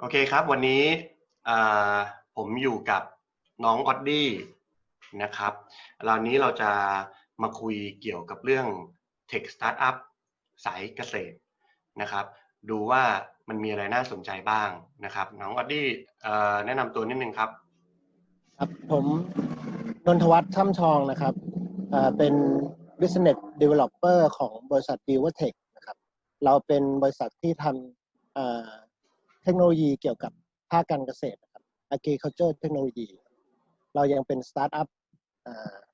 โอเคครับ วันนี้ผมอยู่กับน้องออดดี้นะครับเรานี้เราจะมาคุยเกี่ยวกับเรื่อง Tech Startup สายเกษตรนะครับ ดูว่ามันมีอะไรน่าสนใจบ้างนะครับ น้องออดดี้แนะนำตัวนิดนึงครับ ครับ ผมนนทวัฒน์ช่ำชองนะครับเป็น Business Developer ของบริษัท b i w t e c h นะครับ เราเป็นบริษัทที่ทำ เทคโนโลยีเกี่ยวกับภาคการเกษตรนะครับ agriculture technology เรายังเป็นสตาร์ทอัพ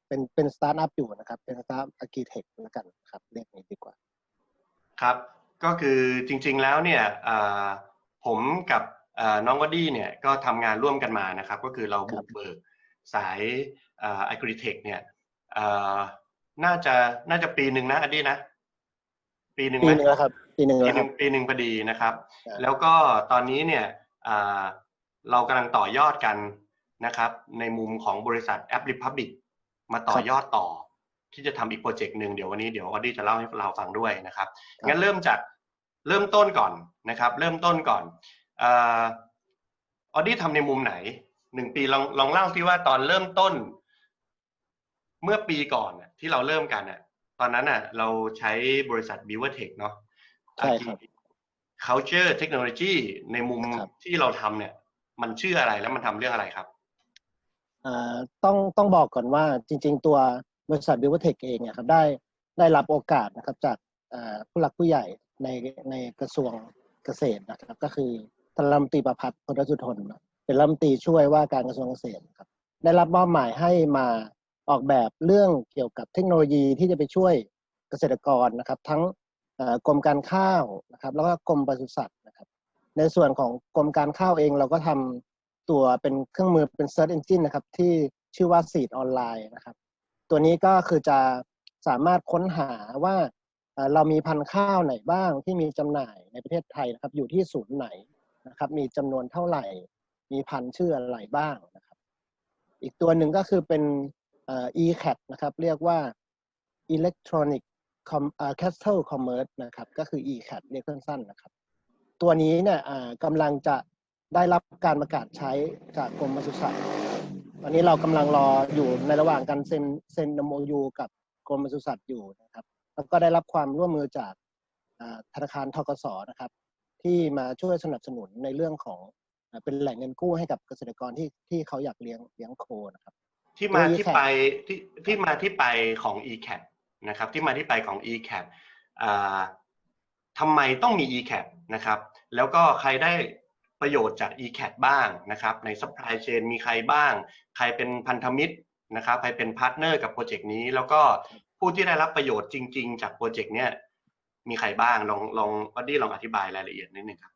เป็นเป็นสตาร์ทอัพอยู่นะครับ เป็นสตาร์ทอัพอาร์กิเทคแล้วกันครับเรียกนี้ดีกว่า ครับ ก็คือจริงๆแล้วเนี่ยผมกับน้องวดี้เนี่ยก็ทำงานร่วมกันมานะครับ ก็คือเราบุกเบิกสายอาร์กิเทคเนี่ยน่าจะน่าจะปีหนึ่งนะอดี้นะ ปีหนึ่งปีหนึ่งแล้วครับ ปีหนึ่งแล้วปีหนึ่งพอดีนะครับ แล้วก็ตอนนี้เนี่ยเรากำลังต่อยอดกันนะครับ ในมุมของบริษัทแอปริพับบิกมาต่อยอดต่อ ที่จะทำอีกโปรเจกต์หนึ่งเดี๋ยววันนี้เดี๋ยวออดี้จะเล่าให้เราฟังด้วยนะครับงั้นเริ่มจากเริ่มต้นก่อนนะครับ เริ่มต้นก่อนออดี้ทำในมุมไหนหนึ่งปีลองลองเล่าที่ว่าตอนเริ่มต้น เมื่อปีก่อนที่เราเริ่มกันอะ ตอนนั้นอะ เราใช้บริษัท b ิวเ e r Tech เนาะ ใช่ครับ culture technology ในมุมที่เราทำเนี่ย มันชื่ออะไรแล้วมันทำเรื่องอะไรครับต้องต้องบอกก่อนว่าจริง ๆ ตัวบริษัท b ิวเ e r Tech เองเนี่ยครับได้ได้รับโอกาสนะครับจากผู้หลักผู้ใหญ่ในในกระทรวงเกษตรนะครับ ก็คือท่านรัฐมนตรีประพัฒน์พลสุทนเป็นรัฐมนตรีช่วยว่าการกระทรวงเกษตรครับ ได้รับมอบหมายให้มาออกแบบเรื่องเกี่ยวกับเทคโนโลยีที่จะไปช่วยเกษตรกรนะครับ ทั้ง กรมการข้าวนะครับ แล้วก็กรมปศุสัตว์นะครับ ในส่วนของกรมการข้าวเองเราก็ทำตัวเป็นเครื่องมือเป็น Search Engine นะครับ ที่ชื่อว่า Seed ออนไลน์นะครับ ตัวนี้ก็คือจะสามารถค้นหาว่าเรามีพันธุ์ข้าวไหนบ้างที่มีจำหน่ายในประเทศไทยนะครับ อยู่ที่ศูนย์ไหนนะครับ มีจำนวนเท่าไหร่ มีพันธุ์ชื่ออะไรบ้างนะครับ อีกตัวหนึ่งก็คือเป็น e-cat นะครับ เรียกว่า electronic castle commerce นะครับ ก็คือ e-cat เรียกสั้นๆนะครับ ตัวนี้เนี่ยกำลังจะได้รับการประกาศใช้จากกรมปศุสัตว์ตอนนี้เรากำลังรออยู่ในระหว่างการเซ็นเซ็นโมยูกับกรมปศุสัตว์อยู่นะครับ แล้วก็ได้รับความร่วมมือจากธนาคารทกสนะครับ ที่มาช่วยสนับสนุนในเรื่องของเป็นแหล่งเงินกู้ให้กับเกษตรกรที่ที่เขาอยากเลี้ยงเลี้ยงโคนะครับ ที่มาที่ไปที่ที่มาที่ไปของ e c a p นะครับที่มาที่ไปของ e c a p ทำไมต้องมี e c a p นะครับแล้วก็ใครได้ประโยชน์จาก e c a p บ้างนะครับใน supply chain มีใครบ้าง ใครเป็นพันธมิตรนะครับใครเป็นพาร์ทเนอร์กับโปรเจกต์นี้ แล้วก็ผู้ที่ได้รับประโยชน์จริง ๆ จากโปรเจกต์เนี้ยมีใครบ้างลองลองอดี้ลองอธิบายรายละเอียดนิดนึงครับ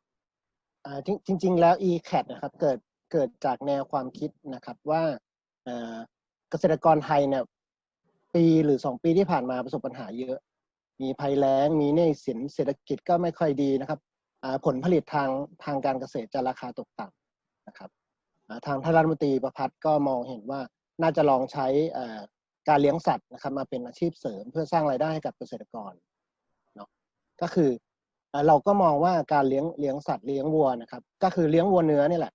จริง ๆ แล้ว e c a p นะครับเกิดเกิดจากแนวความคิดนะครับว่าเกษตรกรไทยเนี่ย ปีหรือสองปีที่ผ่านมาประสบปัญหาเยอะ มีภัยแล้ง มีหนี้สินเศรษฐกิจก็ไม่ค่อยดีนะครับผลผลิตทางทางการเกษตรจะราคาตกต่ำนะครับทางท่านรัฐมนตรีประพัฒน์ก็มองเห็นว่าน่าจะลองใช้การเลี้ยงสัตว์นะครับมาเป็นอาชีพเสริมเพื่อสร้างรายได้ให้กับเกษตรกรเนาะก็คือเราก็มองว่าการเลี้ยงเลี้ยงสัตว์เลี้ยงวัวนะครับ ก็คือเลี้ยงวัวเนื้อนี่แหละ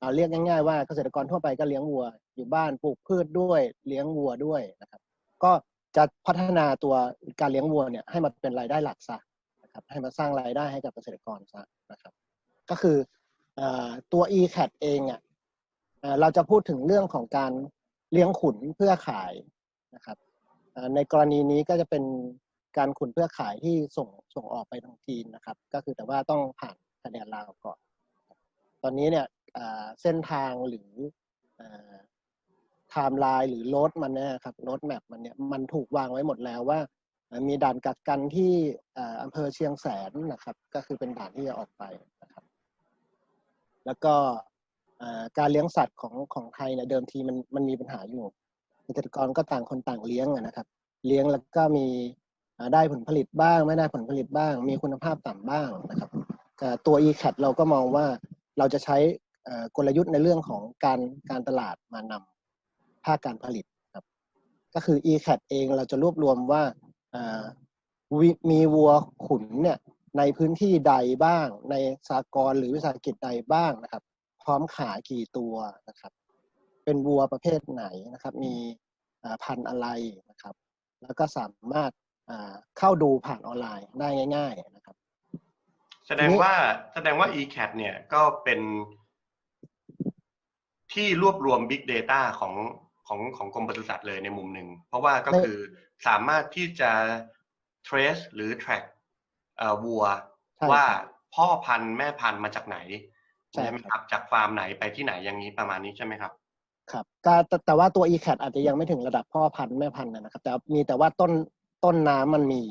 เอาเรียกง่ายๆว่าเกษตรกรทั่วไปก็เลี้ยงวัว อยู่บ้านปลูกพืชด้วยเลี้ยงวัวด้วยนะครับ ก็จะพัฒนาตัวการเลี้ยงวัวเนี่ยให้มันเป็นรายได้หลักซะนะครับให้มาสร้างรายได้ให้กับเกษตรกรซะนะครับ ก็คือตัว e-cat เองอะเราจะพูดถึงเรื่องของการเลี้ยงขุนเพื่อขายนะครับในกรณีนี้ก็จะเป็นการขุนเพื่อขายที่ส่งส่งออกไปทางจีนนะครับ ก็คือแต่ว่าต้องผ่านคะแนนลาวก่อน ตอนนี้เนี่ยเส้นทางหรือ ไทม์ไลน์หรือรถมันเนี่ยครับรถแมพมันเนี่ยมันถูกวางไว้หมดแล้วว่า มีด่านกักกันที่อำเภอเชียงแสนนะครับ ก็คือเป็นด่านที่จะออกไปนะครับ แล้วก็การเลี้ยงสัตว์ของของไทยเนี่ยเดิมทีมันมันมีปัญหาอยู่เกษตรกรก็ต่างคนต่างเลี้ยงนะครับ เลี้ยงแล้วก็มีได้ผลผลิตบ้าง ไม่ได้ผลผลิตบ้าง มีคุณภาพต่ำบ้างนะครับตัว e-cat เราก็มองว่าเราจะใช้กลยุทธ์ในเรื่องของการการตลาดมานำ ภาคการผลิตครับ ก็คือ e-cat เองเราจะรวบรวมว่ามีวัวขุนเนี่ยในพื้นที่ใดบ้าง ในสากลหรือวิสาหกิจใดบ้างนะครับ พร้อมขายกี่ตัวนะครับ เป็นวัวประเภทไหนนะครับ มีพันธุ์อะไรนะครับ แล้วก็สามารถเข้าดูผ่านออนไลน์ได้ง่าย ๆนะครับ แสดงว่าแสดงว่า eCat เนี่ยก็เป็นที่รวบรวม Big Data ของ ของของกรมปศุสัตว์เลยในมุมหนึ่ง เพราะว่าก็ในคือสามารถที่จะ trace หรือ track เอ่อวัวใช่ว่าครับพ่อพันธุ์แม่พันธุ์มาจากไหนใช่ใช่ไหมครับครับจากฟาร์มไหนไปที่ไหนอย่างนี้ประมาณนี้ใช่ไหมครับ ครับก็แต่แต่ว่าตัว eCat อาจจะยังไม่ถึงระดับพ่อพันธุ์แม่พันธุ์นะครับ แต่มีแต่ว่าต้นต้นน้ำมันมี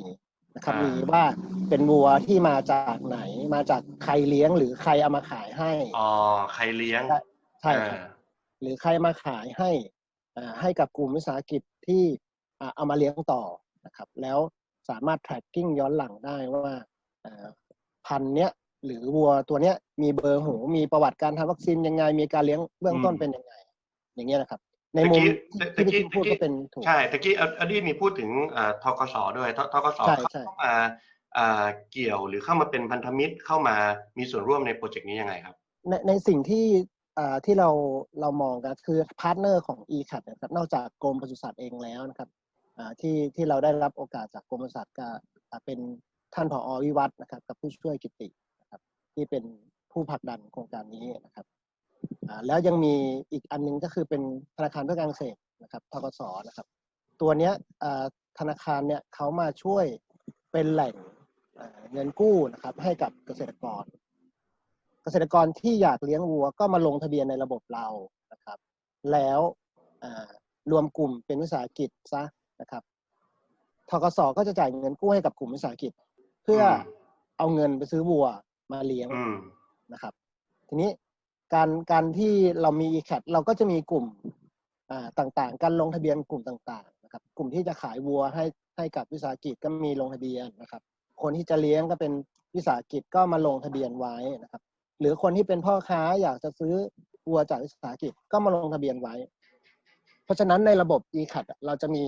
นะครับอ่ามีมีว่าเป็นวัวที่มาจากไหนมาจากใครเลี้ยงหรือใครเอามาขายให้อ๋อใครเลี้ยงใช่ใช่ครับเออหรือใครมาขายให้อ่า ให้กับกลุ่มวิสาหกิจที่อ่าเอามาเลี้ยงต่อนะครับ แล้วสามารถ tracking ย้อนหลังได้ว่าอ่าพันธุ์เนี้ยหรือวัวตัวเนี้ยมีเบอร์หู มีประวัติการทำวัคซีนยังไง มีการเลี้ยงเบื้องต้นอืมเป็นยังไง อย่างเงี้ยนะครับ ในมุมตะกี้ที่ตะกี้ที่พี่พูดตะกี้ก็เป็นถูกใช่ตะกี้อดีมีพูดถึงเอ่อทกสด้วยททกสใช่เข้าใช่มาเอ่อเกี่ยวหรือเข้ามาเป็นพันธมิตรเข้ามามีส่วนร่วมในโปรเจกต์นี้ยังไงครับในในสิ่งที่อ่า ที่เราเรามองกันคือพาร์ทเนอร์ของ e c a t นะครับนอกจากกรมปศุสัตว์เองแล้วนะครับที่ที่เราได้รับโอกาสจากกรมปศุสัตว์ก็เป็นท่านผอวิวัฒนะครับกับผู้ช่วยกิตินะครับที่เป็นผู้ผลักดันโครงการนี้นะครับแล้วยังมีอีกอันหนึงก็คือเป็นธนาคารเพื่อการเกษตรนะครับทกสนะครับ ตัวเนี้ยธนาคารเนี่ยเขามาช่วยเป็นแหล่งเงินกู้นะครับให้กับเกษตรกร เกษตรกรที่อยากเลี้ยงวัวก็มาลงทะเบียนในระบบเรานะครับ แล้วอ่ารวมกลุ่มเป็นวิสาหกิจซะนะครับทกสก็จะจ่ายเงินกู้ให้กับกลุ่มวิสาหกิจ เพื่ออมเอาเงินไปซื้อวัวมาเลี้ยงอืมนะครับ ทีนี้การการที่เรามี e c a t เราก็จะมีกลุ่มอ่าต่างๆ การลงทะเบียนกลุ่มต่างๆนะครับ กลุ่มที่จะขายวัวให้ให้กับวิสาหกิจก็มีลงทะเบียนนะครับ คนที่จะเลี้ยงก็เป็นวิสาหกิจก็มาลงทะเบียนไว้นะครับ หรือคนที่เป็นพ่อค้าอยากจะซื้อวัวจากวิสาหกิจก็มาลงทะเบียนไว้ เพราะฉะนั้นในระบบ e c a t เราจะมี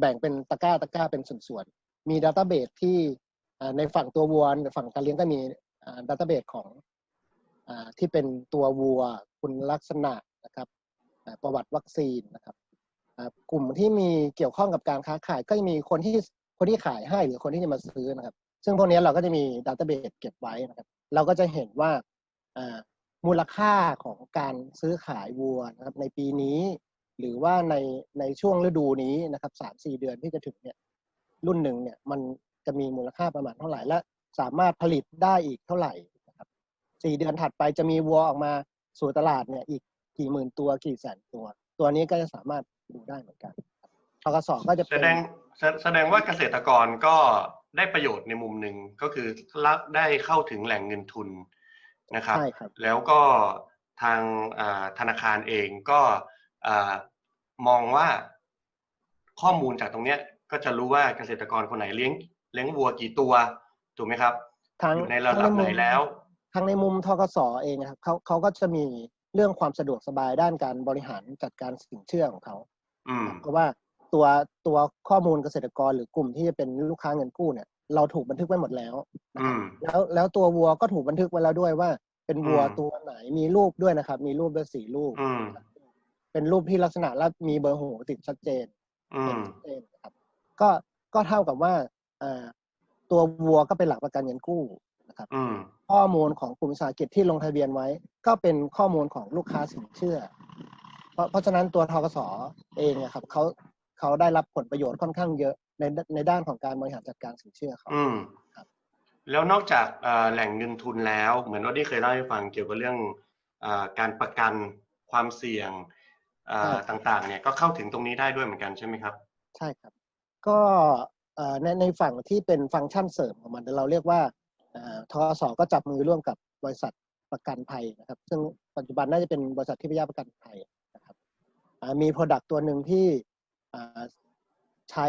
แบ่งเป็นตะกร้าตะกร้าเป็นส่วนๆ มีดัต a b เบ e ที่ในฝั่งตัววัวฝั่งการเลี้ยงก็มีดัต a b เบ e ของอที่เป็นตัววัวคุณลักษณะนะครับประวัติวัคซีนนะครับกลุ่มที่มีเกี่ยวข้องกับการค้าขายก็มีคนที่คนที่ขายให้หรือคนที่จะมาซื้อนะครับ ซึ่งพวกนี้เราก็จะมีดัต a b เบ e เก็บไว้นะครับ เราก็จะเห็นว่ามูลค่าของการซื้อขายวัวนะครับในปีนี้ หรือว่าในในช่วงฤดูนี้นะครับสามสี่เดือนที่จะถึงเนี่ยรุ่นหนึ่งเนี่ยมันจะมีมูลค่าประมาณเท่าไหร่ และสามารถผลิตได้อีกเท่าไหร่นะครับสี่เดือนถัดไปจะมีวัวออกมาสู่ตลาดเนี่ยอีกกี่หมื่นตัวกี่แสนตัว ตัวนี้ก็จะสามารถดูได้เหมือนกันทกสก็จะแสดงแสดงว่าเกษตรกรก็ ได้ประโยชน์ในมุมหนึ่งก็คือรับได้เข้าถึงแหล่งเงินทุนนะครับใช่ครับแล้วก็ทางอ่าธนาคารเองก็อ่ามองว่าข้อมูลจากตรงเนี้ยก็จะรู้ว่าเกษตรกรคนไหนเลี้ยงเลี้ยงวัวกี่ตัวถูกไหมครับทั้งอยู่ในระดับไหนแล้วทั้งในมุมทกสเองนะครับเขาเขาก็จะมีเรื่องความสะดวกสบายด้านการบริหารจัดการสินเชื่อของเขาอืมเพราะว่า ตัวตัวข้อมูลเกษตรกรหรือกลุ่มที่จะเป็นลูกค้าเงินกู้เนี่ย เราถูกบันทึกไว้หมดแล้วอืมแล้วแล้วตัววัวก็ถูกบันทึกไว้แล้วด้วยว่า เป็นวัวอืมตัวไหนมีรูปด้วยนะครับ มีรูปด้วยสี่รูปอืมเป็นรูปที่ลักษณะและมีเบอร์หูติดชัดเจนอืเห็นมชัดเจนนะครับ ก็ก็เท่ากับว่าอ่าตัววัวก็เป็นหลักประกันเงินกู้นะครับอืมข้อมูลของกลุ่มวิสาหกิจที่ลงทะเบียนไว้ ก็เป็นข้อมูลของลูกค้าสินเชื่อ เพราะเพราะฉะนั้นตัวทกสเองอะครับเขา เขาได้รับผลประโยชน์ค่อนข้างเยอะในในด้านของการบริหารจัดการสินเชื่อเขาอืมครับแล้วนอกจากเอ่อแหล่งเงินทุนแล้ว เหมือนว่าที่เคยเล่าให้ฟังเกี่ยวกับเรื่องเออการประกันความเสี่ยงเอ่อต่างๆ เนี่ยก็เข้าถึงตรงนี้ได้ด้วยเหมือนกันใช่ไหมครับ ใช่ครับ ก็เอ่อในในฝั่งที่เป็นฟังก์ชันเสริมของมันเราเรียกว่าเอ่อทกสก็จับมือร่วมกับบริษัทประกันภัยนะครับ ซึ่งปัจจุบันน่าจะเป็นบริษัทที่พยาประกันภัยนะครับอ่ามี Product ตัวหนึ่งที่อ่า ใช้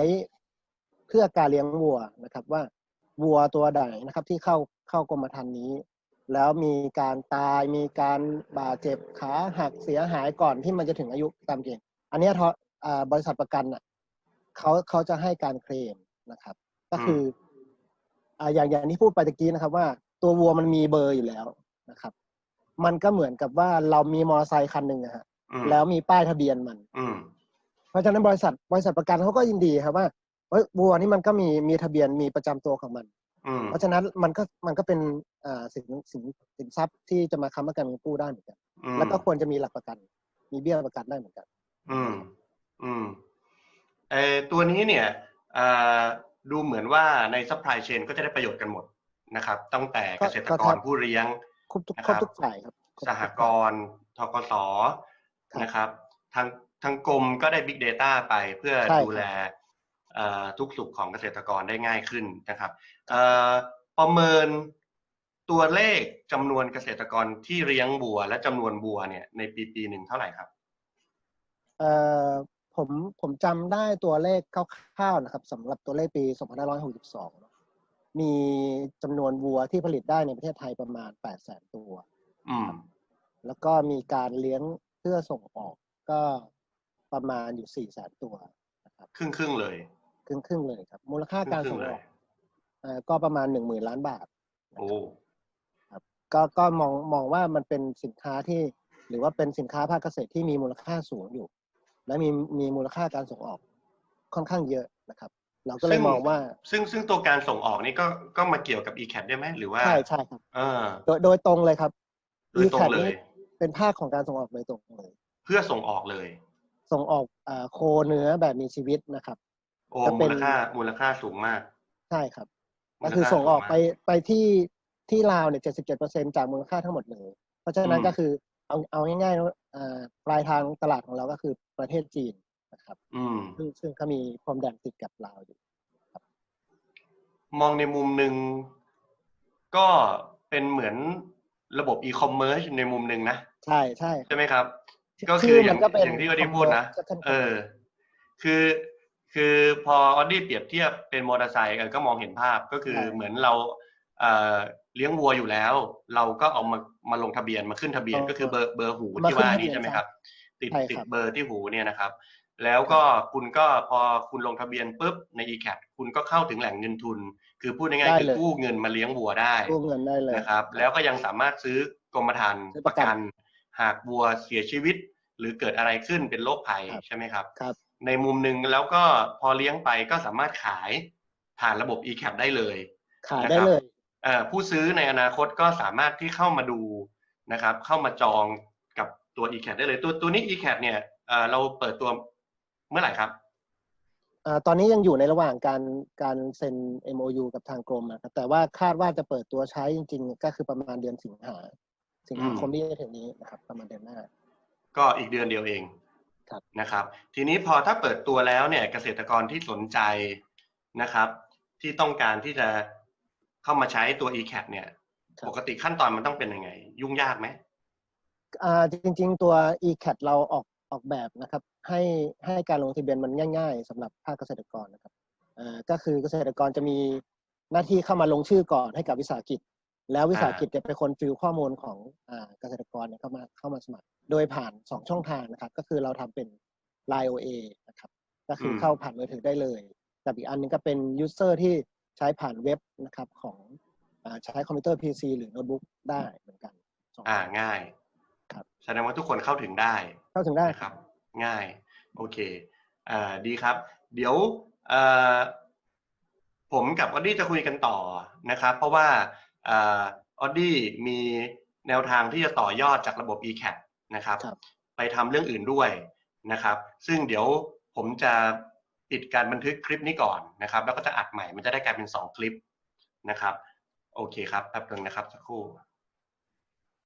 เพื่อการเลี้ยงวัวนะครับว่าวัวตัวใดนะครับที่เข้าเข้ากรมธรรม์นี้ แล้วมีการตายมีการบาดเจ็บขาหักเสียหายก่อนที่มันจะถึงอายุตามเกณฑ์อันเนี้ยทอ่าบริษัทประกันน่ะเขาเขาจะให้การเคลมนะครับ ก็คือออ่าอย่างอย่างที่พูดไปตะกี้นะครับ ว่าตัววัวมันมีเบอร์อยู่แล้วนะครับ มันก็เหมือนกับว่าเรามีมอเตอร์ไซค์คันหนึ่งอะฮะอืมแล้วมีป้ายทะเบียนมันอืมเพ ราะฉะนั้นบริษัทบริษัทประกันเขาก็ยินดีครับว่าเฮ้ยวัวนี่มันก็มีมีทะเบียนมีประจำตัวของมันอืมเพราะฉะนั้นมันก็มันก็เป็นอ่าสินสินสินทรัพย์ที่จะมาค้ำประกันเงินกู้ได้เหมือนกันอืมแล้วก็ควรจะมีหลักประกัน มีเบี้ยประกันได้เหมือนกัน อืม อืมเออตัวนี้เนี่ยเอ่อดูเหมือนว่าในซัพพลายเชนก็จะได้ประโยชน์กันหมดนะครับ ตั้งแต่ก็เกษตรก็กครัรบผู้เลี้ยงครบทุกนะคครัรบบทุกฝ่ายครับครบสทุกหฝ่ายกรณ์ทกสครับนะครับ ทาง ทางกรมก็ได้ Big Data ไปเพื่อใช่ครับดูแลเอ่อทุกสุขของเกษตรกรได้ง่ายขึ้นนะครับเอ่อประเมินตัวเลขจำนวนเกษตรกรที่เลี้ยงบัว และจำนวนบัวเนี่ยในปีปีหนึ่งเท่าไหร่ครับเอ่อผมผมจำได้ตัวเลขคร่าวๆนะครับสำหรับตัวเลขปี 2562เนอะมีจำนวนวัวที่ผลิตได้ในประเทศไทยประมาณ 800,000 ตัว อืม แล้วก็มีการเลี้ยงเพื่อส่งออกก็ ประมาณอยู่400,000ตัวนะครับครึ่งครึ่งๆเลย ครึ่งครึ่งๆเลยครับ มูลค่าครึ่การงครึ่ส่งงเลอยอกเอ่อก็ประมาณ10,000ล้านบาทโอ้ก็ก็มองมองว่ามันเป็นสินค้าที่ หรือว่าเป็นสินค้าภาคเกษตรที่มีมูลค่าสูงอยู่ และมีมีมูลค่าการส่งออกค่อนข้างเยอะนะครับ เราก็เลยมองว่า ซึ่งซึ่งตัวการส่งออกนี่ก็ก็มาเกี่ยวกับ e-cat ได้ไหมหรือว่าใช่ใช่ครับเออโดยโดยตรงเลยครับโดยตรง ECAT เลยนี่เป็นภาคของการส่งออกโดยตรงเลย เพื่อส่งออกเลย ส่งออกอ่าโคเนื้อแบบมีชีวิตนะครับโอ้จะเป็มูนลค่ามูลค่าสูงมาก ใช่ครับมูก็ลคือค่าส่งออกสูไปไปที่ที่ลาวเนี่ยเจ็ดสิบเจ็ดเปอร์เซ็นจากมูลค่าทั้งหมดเลย เพราะฉะนั้นอืมก็คือเอาเอาง่ายๆนะอ่าปลายทางตลาดของเราก็คือประเทศจีนนะครับอืมซึ่งซึ่งก็มีพรมแดนติดกับลาวอยู่มองในมุมหนึ่งก็เป็นเหมือนระบบอีคอมเมิร์ซในมุมหนึ่งนะ ใช่ใช่ใช่ไหมครับ ก็คืชื่อออมัย่างนก็เป็นอย่างที่ออดี้พูดนะ convert เออ คือคือพอออดี้เปรียบเทียบเป็นมอเตอร์ไซค์เออก็มองเห็นภาพก็คือใช่เหมือนเราเอ่อเลี้ยงวัวอยู่แล้ว เราก็เอามามาลงทะเบียนมาขึ้นทะเบียนก็คือเบอร์เบอร์หูที่ว่านี้ใช่ไหมครับ ติดใช่ครับติดเบอร์ที่หูเนี่ยนะครับ แล้วก็คุณก็พอคุณลงทะเบียนปุ๊บใน e-cat คุณก็เข้าถึงแหล่งเงินทุน คือพูดง่ายๆคือกู้เงินมาเลี้ยงวัวได้กู้เงินได้เลยนะครับ แล้วก็ยังสามารถซื้อกรมธรรม์ซื้อปประระกันกัน หากวัวเสียชีวิต หรือเกิดอะไรขึ้นเป็นโรคภัยครับใช่ไหมครับครับ ในมุมหนึ่งแล้วก็พอเลี้ยงไปก็สามารถขายผ่านระบบ e-cap ได้เลยขายได้เลยเอ่อผู้ซื้อในอนาคตก็สามารถที่เข้ามาดูนะครับ เข้ามาจองกับตัว e-cat ได้เลย ตัวตัวนี้ e-cat เนี่ยเอ่อเราเปิดตัวเมื่อไหร่ครับอ่าตอนนี้ยังอยู่ในระหว่างการการเซ็น MOU กับทางกรมนะครับแต่ว่าคาดว่าจะเปิดตัวใช้จริง ๆ ก็คือประมาณเดือนสิงหา สิงหาคมที่จะถึงนี้นะครับ ประมาณเดือนหน้า ก็อีกเดือนเดียวเองครับนะครับ ทีนี้พอถ้าเปิดตัวแล้วเนี่ยเกษตรกรที่สนใจนะครับ ที่ต้องการที่จะเข้ามาใช้ตัว e-cat เนี่ย ปกติขั้นตอนมันต้องเป็นยังไง ยุ่งยากไหมอ่าจริง ๆ ตัว e-cat เราออกออกแบบนะครับ ให้ให้การลงทะเบียนมันง่าย ๆสำหรับภาคเกษตรกรนะครับอ่าก็คือเกษตรกรจะมีหน้าที่เข้ามาลงชื่อก่อนให้กับวิสาหกิจ แล้ววิสาหกิจจะเป็นคนฟิลข้อมูลของอ่าเกษตรกรเนี่ยเข้ามาเข้ามาสมัคร โดยผ่านสองช่องทางนะครับ ก็คือเราทำเป็น Line OA นะครับ ก็คืออมเข้าผ่านมือถือได้เลยกับอีกอันหนึงก็เป็น user ที่ใช้ผ่านเว็บนะครับของอาใช้คอมพิวเตอร์ PC หรือโน้ตบุ๊กได้เหมือนกันสองอ่าทางง่ายครับแสดงว่าทุกคนเข้าถึงได้ เข้าถึงได้นะครับ ง่าย โอเคอ่าดีครับ เดี๋ยวเอ่อผมกับออดดี้จะคุยกันต่อนะครับ เพราะว่าเออดดี้มีแนวทางที่จะต่อยอดจากระบบ e-cat นะครับครับไปทำเรื่องอื่นด้วยนะครับ ซึ่งเดี๋ยวผมจะปิดการบันทึกคลิปนี้ก่อนนะครับ แล้วก็จะอัดใหม่มันจะได้กลายเป็นสองคลิปนะครับ โอเคครับแป๊บนึงนะครับสักครู่